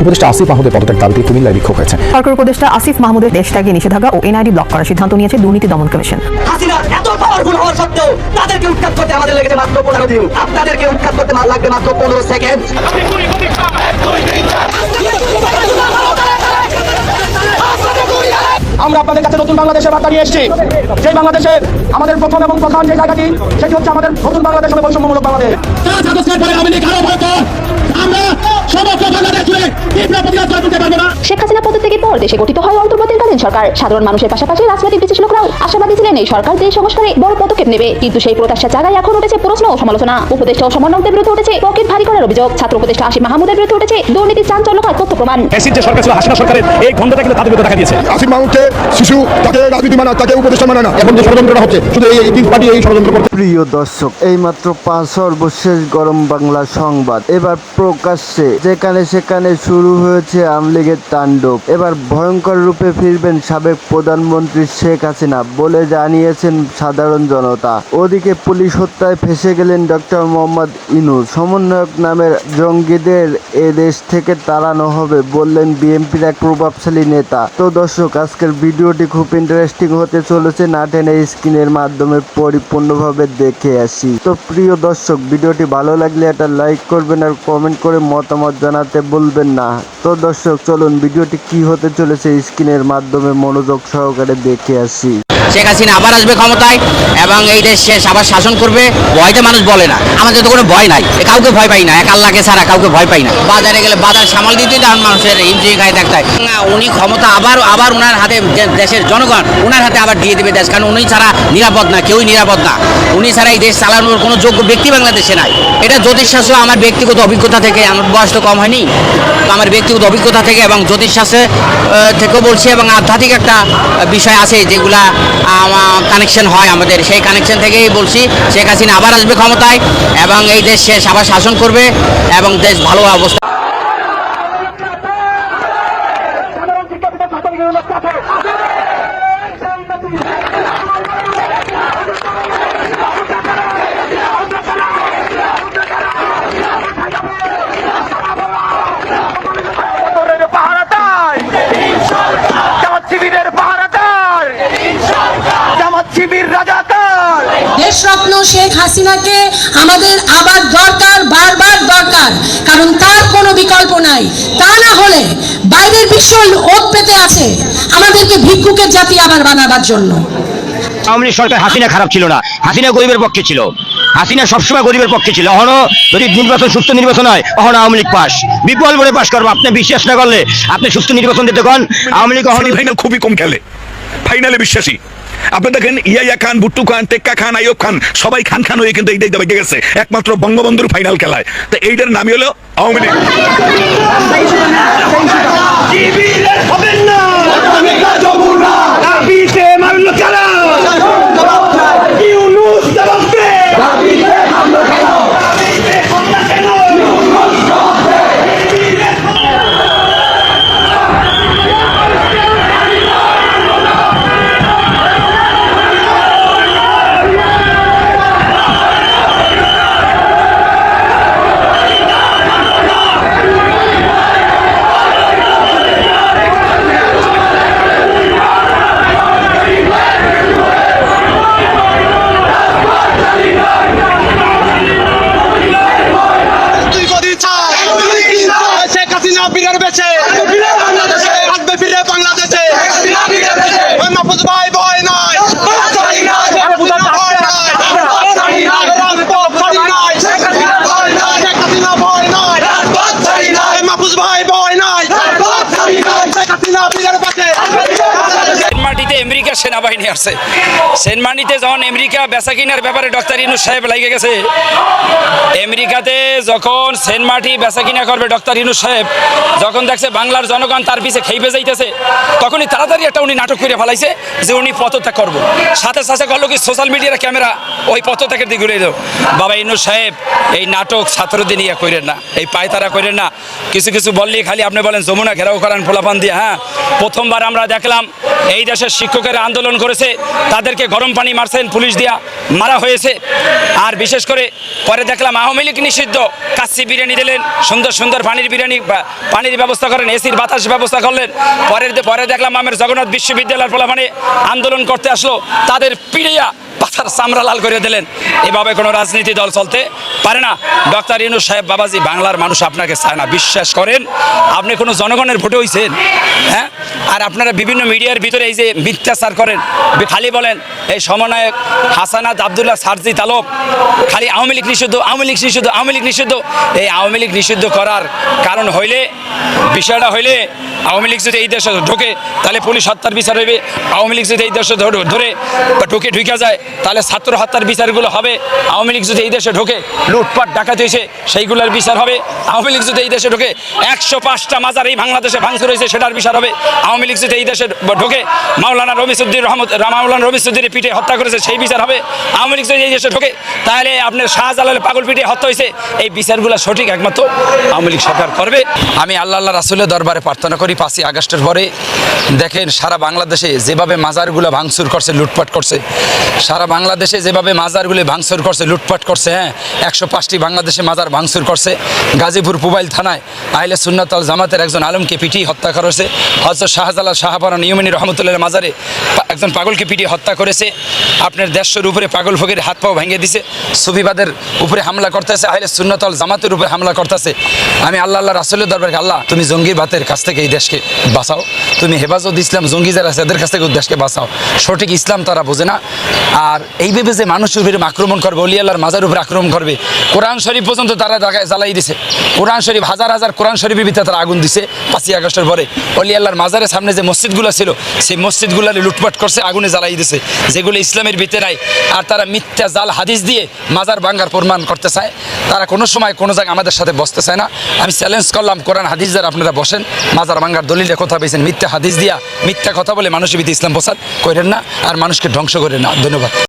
উপদেষ্টা আসিফ মাহমুদের পদত্যাগ দাবিতে কুমিল্লায় বিক্ষোভ হয়েছে। সরকার উপদেষ্টা আসিফ মাহমুদের দেশ ত্যাগে নিষেধাজ্ঞা ও এনআইডি ব্লক করার সিদ্ধান্ত নিয়েছে দুর্নীতি দমন কমিশন। এত পাওয়ারফুল হওয়ার সত্ত্বেও তাদেরকে উৎখাত করতে আমাদের লেগেছে মাত্র পনেরো দিন। আপনাদেরকে উৎখাত করতে মা- লাগবে মাত্র পনেরো সেকেন্ড আমরা আপনাদের কাছে নতুন বাংলাদেশের বার্তা নিয়ে এসেছি। সেই বাংলাদেশে আমাদের প্রথম এবং প্রধান যে জায়গাটি সেটি হচ্ছে আমাদের নতুন বাংলাদেশ হবে বৈষম্যমূলক বাংলাদেশ। শেখ হাসিনা পদত্যাগের পর দেশে গঠিত হয় অন্তর্বর্তীকালীন সরকার। সাধারণ মানুষের পাশাপাশি রাজনৈতিক বিশ্লেষকরাও আশাবাদী ছিলেন এই সরকার দেশ সংস্কারে বড় পদক্ষেপ নেবে। কিন্তু সেই প্রত্যাশা জায়গায় এখন উঠেছে প্রশ্ন ও সমালোচনা। উপদেষ্টা ও সমন্বয়কদের বিরুদ্ধে উঠেছে পকেট ভারী করার অভিযোগ। ছাত্র উপদেষ্টা আসিফ মাহমুদের বিরুদ্ধে উঠেছে দুর্নীতি চাঞ্চল্যকর তথ্য প্রমাণ। যে সরকার ছিল হাসিনা সরকারের এই কিন্তু তাদের বিরুদ্ধে দেখা দিয়েছে। আসিফ মাহমুদকে শিশু তাকে রাজনীতি মানা তাকে উপদেষ্টা মানা না। এখন যে ষড়যন্ত্রটা হচ্ছে শুধু এই তিন পার্টি এই ষড়যন্ত্র করছে। প্রিয় দর্শক এইমাত্র পাঁচ সর্বশেষ গরম বাংলা সংবাদ। এবার প্রকাশ্যে যেখানে সেখানে শুরু হয়েছে আমলিগের তাণ্ডব। এবার ভয়ঙ্কর রূপে ফিরবেন সাবেক প্রধানমন্ত্রী শেখ হাসিনা বলে জানিয়েছেন সাধারণ জনতা। ওদিকে পুলিশ হত্যায় ফেসে গেলেন ডক্টর মোহাম্মদ ইনু। সমন্বয়ক নামের জঙ্গিদের এ দেশ থেকে তাড়ানো হবে বললেন বিএনপির এক প্রভাবশালী নেতা। তো দর্শক, আজকের ভিডিওটি খুব ইন্টারেস্টিং হতে চলেছে। না টেনে স্ক্রিনের মাধ্যমে পরিপূর্ণভাবে দেখে আসি। তো প্রিয় দর্শক, ভিডিওটি ভালো লাগলে একটা লাইক করবেন আর কমেন্ট করে মতামত জানাতে বলবেন না। তো দর্শক, চলুন ভিডিওটি কি হতে চলেছে স্ক্রিনের মাধ্যমে মনোযোগ সহকারে দেখে আসি। শেখ হাসিনা আবার আসবে ক্ষমতায় এবং এই দেশ শেষ আবার শাসন করবে ভয়তে মানুষ বলে না। আমাদের তো কোনো ভয় নাই কাউকে ভয় পাই না, এক আল্লাহকে ছাড়া কাউকে ভয় পাই না। বাজারে গেলে বাজার সামাল দিতে তখন মানুষের হিমচি গায়ে দেখতে উনি ক্ষমতা আবার আবার উনার হাতে দেশের জনগণ, উনার হাতে আবার দিয়ে দেবে দেশ, কারণ উনি ছাড়া নিরাপদ না, কেউই নিরাপদ না। উনি ছাড়া এই দেশ চালানোর কোনো যোগ্য ব্যক্তি বাংলাদেশে নাই। এটা জ্যোতিষশাস্ত্র আমার ব্যক্তিগত অভিজ্ঞতা থেকে, আমার বয়স তো কম হয়নি আমার ব্যক্তিগত অভিজ্ঞতা থেকে এবং জ্যোতিষশাস্ত্রে থেকেও বলছি এবং আধ্যাত্মিক একটা বিষয় আছে যেগুলা কানেকশন হয় আমাদের। সেই কানেকশন থেকেই বলছি, শেখ হাসিনা আবার আসবে ক্ষমতায় এবং এই দেশ শেষ, আবার শাসন করবে এবং দেশ ভালো অবস্থা। দেশরত্ন শেখ হাসিনাকে আমাদের আবার দরকার বারবার দরকার। কারণ তার কোনো বিকল্প নাই। তা না হলে বাইরের বিশ্ব ওত পেতে আছে। আমাদেরকে ভিক্ষুকের জাতি আবার বানাবার জন্য। আওয়ামী সরকার হাসিনা খারাপ ছিল না। হাসিনা গরিবের পক্ষে ছিল। হাসিনা সবসময় গরিবের পক্ষে ছিল। অহনো যদি নির্বাচন সুস্থ নির্বাচন হয় অহনো আওয়ামী লীগ পাস। বিপুল বলে পাস করব। আপনি বিশ্বাস না করলে আপনি সুস্থ নির্বাচন দিতে কন। আওয়ামী লীগ অহনো খুবই কম খেলে। ফাইনালে বিশ্বাসী। আপনি দেখেন ইয়াইয়া খান বুট্টু খান টেক্কা খান আইয়ুব খান সবাই খান খান হয়ে কিন্তু এইটাই দেখে গেছে। একমাত্র বঙ্গবন্ধুর ফাইনাল খেলায়। তো এইটার নামই হলো আওয়ামী লীগ। হবেন না আসবে ফিরে বাংলাদেশে মাহফুজ ভাই ভয় নাই মাহফুজ ভাই ভয় নাই। শেখ হাসিনা ফিরে বেছে। সেনাবাহিনী আসছে। সেন্ট মার্টিতে যখন আমেরিকা বেচা কিনার ব্যাপারে ডক্টর ইনুস সাহেব লাগে গেছে, আমেরিকাতে যখন সেন্ট মার্টি বেচা কিনা করবে ডক্টর ইনুস সাহেব, যখন দেখছে বাংলার জনগণ তার পিছে খেইবে যাইতেছে, তখনই তাড়াতাড়ি একটা উনি নাটক করে ফেলাইছে যে উনি পদত্যাগ করব। সাথে সাথে করল কি সোশ্যাল মিডিয়ার ক্যামেরা ওই পদত্যাগের দিকে ঘুরে দাও বাবা ইনুস সাহেব, এই নাটক ছাত্রদের নিয়ে করেন না, এই পায়তারা করেন না। কিছু কিছু বললেই খালি আপনি বলেন, যমুনা ঘেরাও করেন ফোলাপান দিয়ে হ্যাঁ? প্রথমবার আমরা দেখলাম, এই দেশের শিক্ষকের আন্দোলন করেছে, তাদেরকে গরম পানি মারছেন, পুলিশ দিয়া মারা হয়েছে। আর বিশেষ করে পরে দেখলাম আওয়ামী লীগ নিষিদ্ধ কাচ্চি বিরিয়ানি দিলেন, সুন্দর সুন্দর পানির বিরিয়ানি পানির ব্যবস্থা করেন, এসির বাতাস ব্যবস্থা করলেন। পরের পরে দেখলাম আমের জগন্নাথ বিশ্ববিদ্যালয়ের ফলাফানে আন্দোলন করতে আসলো, তাদের পিড়িয়া পাথার চামড়া লাল করে দিলেন। এভাবে কোনো রাজনীতি দল চলতে পারে না। ডক্টর ইনু সাহেব বাবাজি, বাংলার মানুষ আপনাকে চায় না, বিশ্বাস করেন? আপনি কোনো জনগণের ভোটে হইছেন? হ্যাঁ? আর আপনারা বিভিন্ন মিডিয়ার ভিতরে এই যে মিথ্যাচার করেন, খালি বলেন, এই সমন্বয়ক হাসানাত আবদুল্লাহ সারজি তালব, খালি আওয়ামী লীগ নিষিদ্ধ, আওয়ামী লীগ নিষিদ্ধ, আওয়ামী লীগ নিষিদ্ধ। এই আওয়ামী লীগ নিষিদ্ধ করার কারণ হইলে, বিষয়টা হইলে আওয়ামী লীগ যদি এই দেশে ঢোকে, তাহলে পুলিশ হত্যার বিচার হইবে। আওয়ামী লীগ যদি এই দেশে ধরে ঢুকে ঢুকে যায় তাহলে ছাত্র হত্যার বিচারগুলো হবে। আওয়ামী লীগ যদি এই দেশে ঢোকে, লুটপাট, ডাকাতি হয়েছে, সেইগুলোর বিচার হবে। আওয়ামী লীগ যদি এই দেশে ঢোকে, একশো পাঁচটা মাজার এই বাংলাদেশে ভাঙচুর হয়েছে, সেটার বিচার হবে। আওয়ামী লীগ যদি এই দেশে ঢোকে, মাওলানা রবিসুদ্দিন রহমত মাওলানা রবিসুদ্দিনের পিঠে হত্যা করেছে, সেই বিচার হবে। আওয়ামী লীগ যদি এই দেশে ঢোকে, তাহলে আপনার শাহজালালের পাগল পিঠে হত্যা হয়েছে। এই বিচারগুলো সঠিক একমাত্র আওয়ামী লীগ সরকার করবে। আমি আল্লাহ আল্লাহ রাসুলের দরবারে প্রার্থনা করি, পাঁচই আগস্টের পরে। দেখেন, সারা বাংলাদেশে যেভাবে মাজারগুলো ভাঙচুর করছে, লুটপাট করছে, সারা বাংলাদেশে যেভাবে মাজারগুলো ভাঙচুর করছে, লুটপাট করছে হ্যাঁ একশো পাঁচটি বাংলাদেশে মাজার ভাঙচুর করছে, গাজীপুর পুবাইল থানায় আইলে সুন্নাতল জামাতের একজন আলমকে পিটিয়ে হত্যা করেছে হজরত শাহজালাল শাহপারা নিয়মিনী রহমতুল্লাহ মাজারে একজন পাগলকে পিটিয়ে হত্যা করেছে, আপনার দেশের উপরে পাগল ফকির হাত পাও ভেঙে দিছে, সুফিবাদের উপরে হামলা করতেছে আইলে সুন্নতল জামাতের উপরে হামলা করতেছে। আমি আল্লাহ আল্লাহ, রাসুলের দরবারে আল্লাহ, তুমি জঙ্গির ভাতের কাছ থেকে এই দেশকে বাঁচাও, তুমি হেফাজত ইসলাম জঙ্গি যারা আছে, এদের কাছ থেকে দেশকে বাঁচাও। সঠিক ইসলাম তারা বোঝে না, আর এইভাবে যে মানুষের উপরে আক্রমণ করবে, অলি আল্লাহর মাজার উপরে আক্রমণ করবে, কোরআন শরীফ পর্যন্ত তারা জ্বালাই দিছে। কোরআন শরীফ, হাজার হাজার কোরআন শরীফের ভিতরে তারা আগুন দিছে পাঁচই আগস্টের পরে। অলি আল্লাহর মাজারের সামনে যে মসজিদগুলো ছিল, সেই মসজিদগুলো লুটপাট করছে, আগুনে জ্বালাই দিছে। যেগুলো ইসলামের ভিতরে নাই। আর তারা মিথ্যা, জাল, হাদিস দিয়ে মাজার ভাঙ্গার প্রমাণ করতে চায়। তারা কোনো সময় কোনো জায়গায় আমাদের সাথে বসতে চায় না। আমি চ্যালেঞ্জ করলাম, কোরআন, হাদিস যারা আপনারা বসেন, মাজার ভাঙ্গার দলিলে কথা পেয়েছেন মিথ্যা, হাদিস দিয়া মিথ্যা কথা বলে মানুষের ভিতরে ইসলাম প্রসাদ করেন না, আর মানুষকে ধ্বংস করেন না। ধন্যবাদ।